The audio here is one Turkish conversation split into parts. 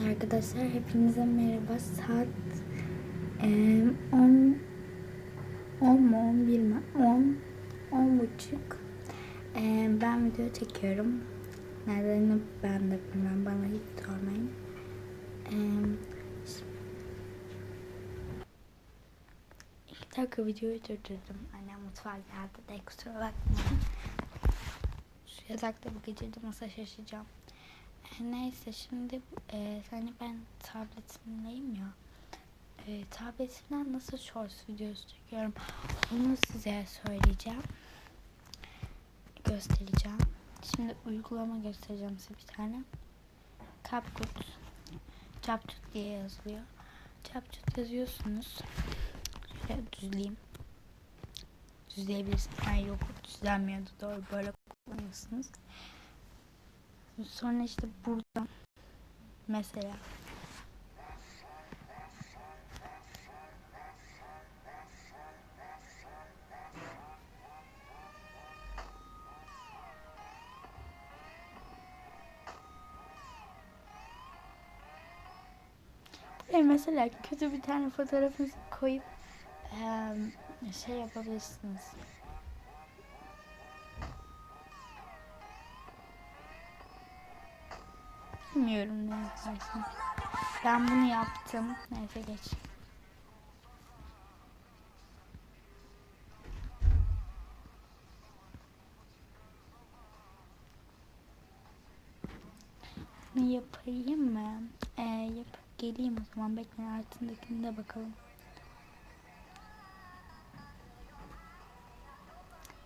Evet arkadaşlar hepinize merhaba. Saat eee, 10 10 mu 11 mi? 10 10 buçuk. Eee, ben video çekiyorum. Nedenini ben de bilmem. Bana hiç sormayın. Eee, İki dakika videoyu durdurdum. Annem mutfağa geldi de kusura bakmayın. Şu yatakta bu gece de nasıl şaşacağım. Neyse şimdi e, hani ben tabletimdeyim ya. E, tabletimden nasıl shorts videosu çekiyorum onu size söyleyeceğim. Göstereceğim. Şimdi uygulama göstereceğim size bir tane. CapCut. CapCut diye yazılıyor. CapCut yazıyorsunuz. Şöyle düzleyeyim. Düzleyebilirsiniz. Hayır yok düzlenmiyordu doğru böyle kullanıyorsunuz. Sonra işte burada mesela mesela kötü bir tane fotoğrafınızı koyup şey yapabilirsiniz. Bilmiyorum ne yaparsın. Ben bunu yaptım. Neyse geç. Ne yapayım mı? Ee, yapıp geleyim o zaman. Bekleyin altındakine de bakalım.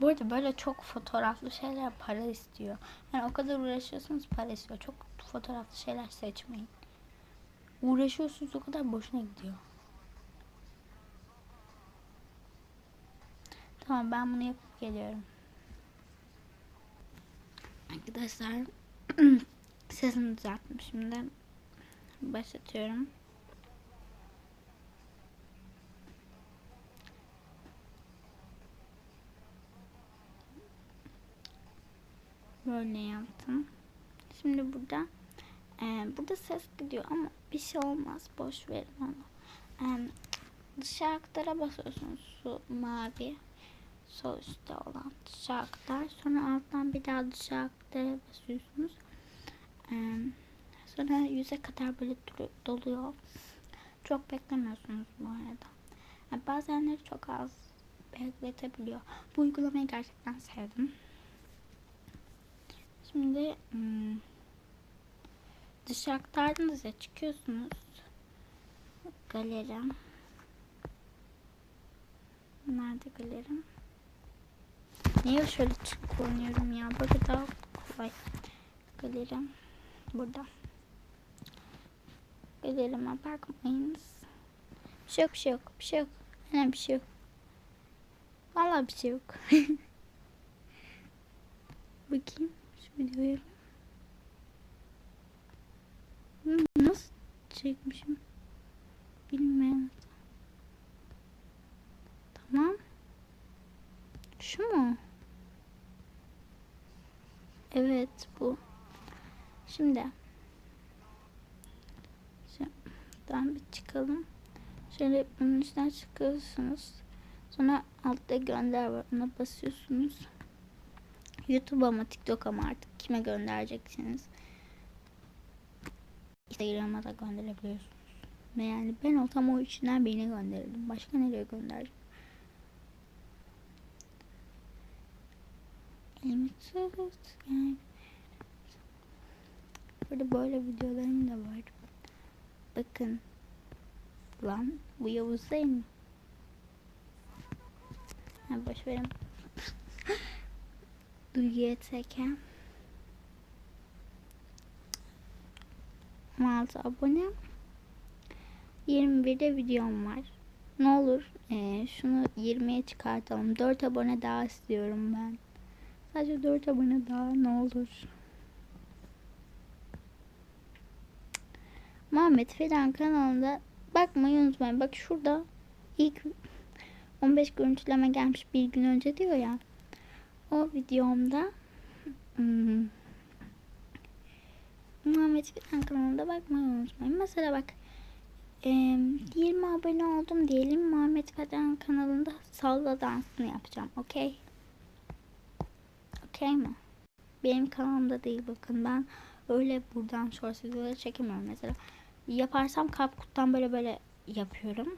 Bu arada böyle çok fotoğraflı şeyler para istiyor. Yani o kadar uğraşıyorsunuz para istiyor. Çok fotoğraflı şeyler seçmeyin. Uğraşıyorsunuz o kadar boşuna gidiyor. Tamam ben bunu yapıp geliyorum. Arkadaşlar sesimi düzelttim şimdi. Başlatıyorum. Böyle yaptım. Şimdi burada e, burada ses gidiyor ama bir şey olmaz. Boş verin onu. E, dışa aktara basıyorsunuz su mavi. Sol üstte olan dışa aktar. Sonra alttan bir daha dışa aktara basıyorsunuz. E, sonra yüze kadar böyle doluyor. Çok beklemiyorsunuz bu arada. Yani bazenleri çok az bekletebiliyor. Bu uygulamayı gerçekten sevdim. Şimdi hmm, dışa aktardınız ya çıkıyorsunuz. Galeri. Nerede galerim? Niye şöyle çık kullanıyorum ya? Böyle daha kolay. Galerim. Burada. Galerime bakmayınız. Bir şey yok, bir şey yok, bir şey yok. Aynen bir şey yok. Vallahi bir şey yok. Bakayım Hmm, Nasıl çekmişim? Bilmiyorum. Tamam. Şu mu? Evet bu. Şimdi. Şuradan bir çıkalım. Şöyle bunun üstünden çıkıyorsunuz. Sonra altta gönder var. Ona basıyorsunuz. YouTube ama TikTok ama artık kime göndereceksiniz. Instagram'a da gönderebiliyorsunuz. Ve yani ben olsam o üçünden birini gönderirdim. Başka nereye göndereceğim? Elimi. Burada böyle videolarım da var. Bakın. Lan bu Yavuz değil mi? Ha, boş verin. Duyguya çeken 16 abone 21'de videom var. Ne olur eee, şunu 20'ye çıkartalım. 4 abone daha istiyorum ben. Sadece 4 abone daha ne olur. Muhammed Fidan kanalında bakmayı unutmayın. Bak şurada ilk 15 görüntüleme gelmiş bir gün önce diyor ya. O videomda hmm, Muhammed Fidan kanalında bakmayı unutmayın. Mesela bak e, 20 abone oldum diyelim. Muhammed Fidan kanalında salla dansını yapacağım. Okey? Okey mi? Benim kanalımda değil bakın. Ben öyle buradan shorts videoları çekemiyorum mesela. Yaparsam Kapkut'tan böyle böyle yapıyorum.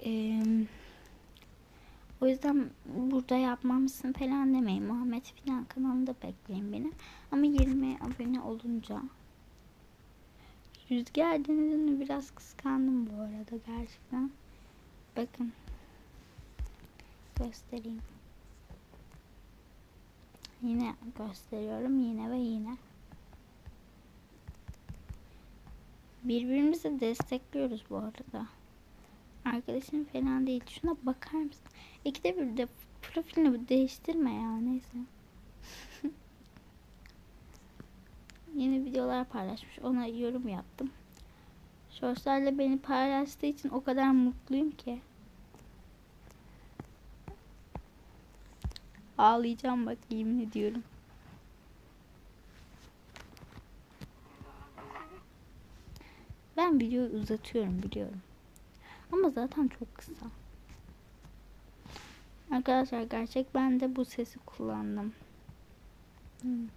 Eee o yüzden burada yapmamışsın falan demeyin. Muhammed Fidan kanalında bekleyin beni. Ama 20 abone olunca Rüzgar Deniz'ini biraz kıskandım bu arada gerçekten. Bakın. Göstereyim. Yine gösteriyorum. Yine ve yine. Birbirimizi destekliyoruz bu arada. Arkadaşım falan değil. Şuna bakar mısın? İkide bir de profilini değiştirme ya. Neyse. Yeni videolar paylaşmış. Ona yorum yaptım. Shorts'larla beni paylaştığı için o kadar mutluyum ki. Ağlayacağım bak yemin ediyorum. Ben videoyu uzatıyorum biliyorum. Ama zaten çok kısa. Arkadaşlar gerçek ben de bu sesi kullandım. Hmm.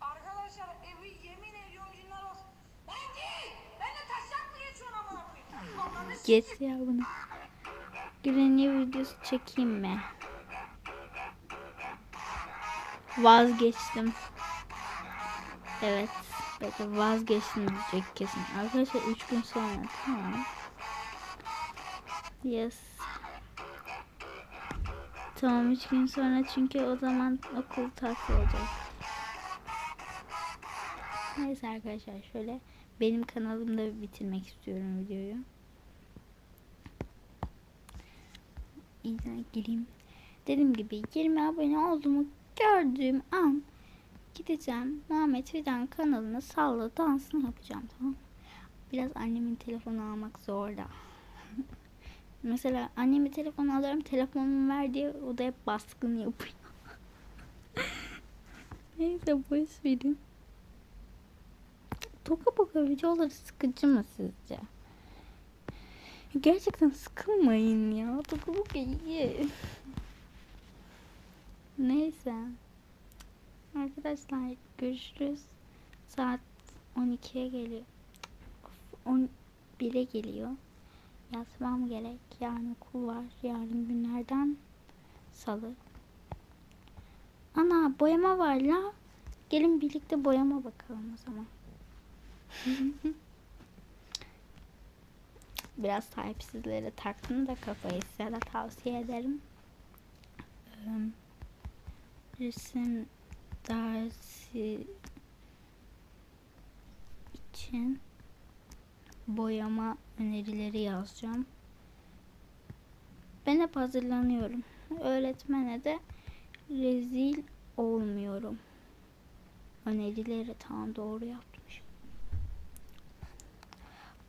Arkadaşlar evi yemin ediyorum cinler olsun. Ben değil. Ben de taşak mı geçiyorsun s- Geç ya bunu. Granny videosu çekeyim mi? Vazgeçtim. Evet. Bakın vazgeçtim diyecek kesin. Arkadaşlar 3 gün sonra tamam. Yes. Tamam 3 gün sonra çünkü o zaman okul tatil olacak. Neyse arkadaşlar şöyle benim kanalımda bitirmek istiyorum videoyu. İyice gireyim. Dediğim gibi 20 abone olduğumu gördüğüm an gideceğim Muhammed Fidan kanalına salla dansını yapacağım tamam? Biraz annemin telefonu almak zor da. Mesela annemi telefon alıyorum telefonumu ver diye o da hep baskın yapıyor. Neyse boş verin. Toka boka videoları sıkıcı mı sizce? Gerçekten sıkılmayın ya. Toka boka iyi. Neyse. Arkadaşlar görüşürüz. Saat 12'ye geliyor. Of, 11'e geliyor. Yatmam gerek. Yarın okul var. Yarın günlerden salı. Ana boyama var la. Gelin birlikte boyama bakalım o zaman. Biraz sahipsizlere taktım da kafayı size de tavsiye ederim. Resim dersi için boyama önerileri yazacağım. Ben hep hazırlanıyorum. Öğretmene de rezil olmuyorum. Önerileri tam doğru yapmış.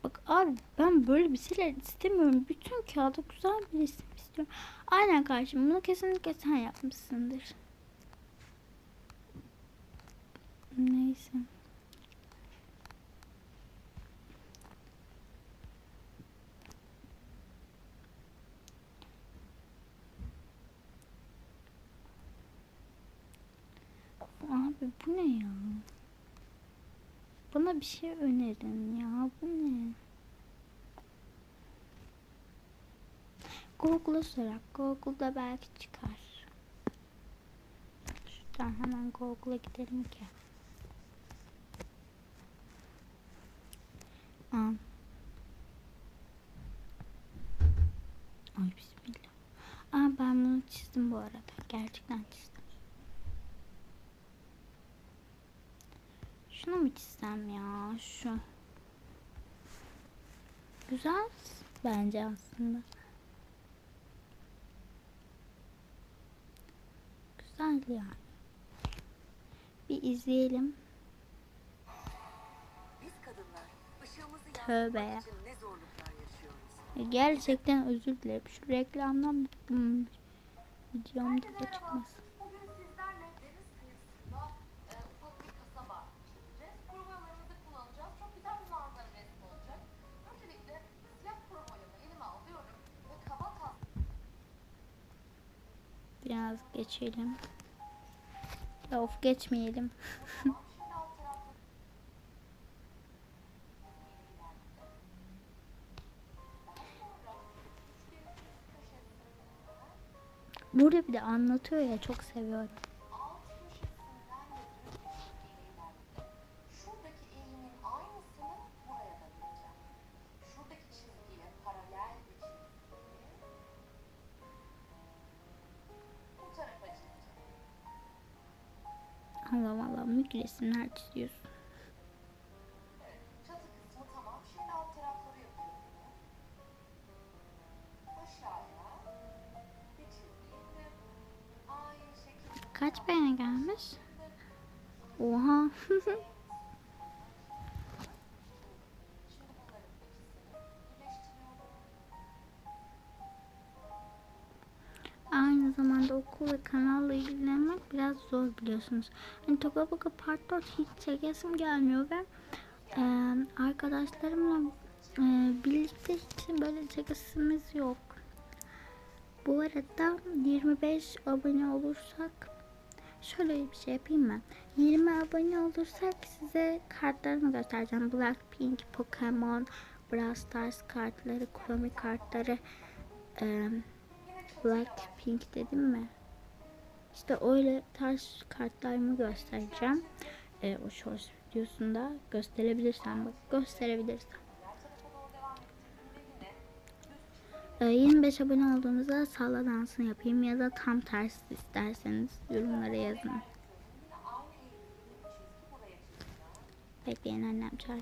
Bak abi ben böyle bir şeyler istemiyorum. Bütün kağıda güzel bir resim istiyorum. Aynen kardeşim bunu kesinlikle sen yapmışsındır. Neyse. Abi bu ne ya? Bana bir şey önerin ya. Bu ne? Google'a sorak. Google'da belki çıkar. Şuradan hemen Google'a gidelim ki. Aa. Ay bismillah. Aa ben bunu çizdim bu arada. Gerçekten çizdim. Şunu mu çizsem ya? Şu. Güzel bence aslında. Güzel yani. Bir izleyelim. Biz kadınlar ışığımızı Tövbe ya. yaşıyoruz. Gerçekten özür dilerim. Şu reklamdan hmm, videomda da çıkmasın. Geçelim. Ya of geçmeyelim. Burada bir de anlatıyor ya çok seviyorum. İndim. Aynı şekilde Kaç beğeni gelmiş? Oha. kanalla ilgilenmek biraz zor biliyorsunuz. Hani Toka Boka Part 4 hiç çekesim gelmiyor ve e, arkadaşlarımla e, birlikte hiç böyle çekesimiz yok. Bu arada 25 abone olursak şöyle bir şey yapayım mı? 20 abone olursak size kartlarımı göstereceğim. Blackpink, Pokemon, Brawl Stars kartları, Chromie kartları, Blackpink dedim mi? İşte öyle tarz kartlarımı göstereceğim. Ee, o shorts videosunda gösterebilirsem bak gösterebilirsem. Ee, 25 abone olduğunuzda salla dansını yapayım ya da tam tersi isterseniz yorumlara yazın. Bekleyin annem çağır.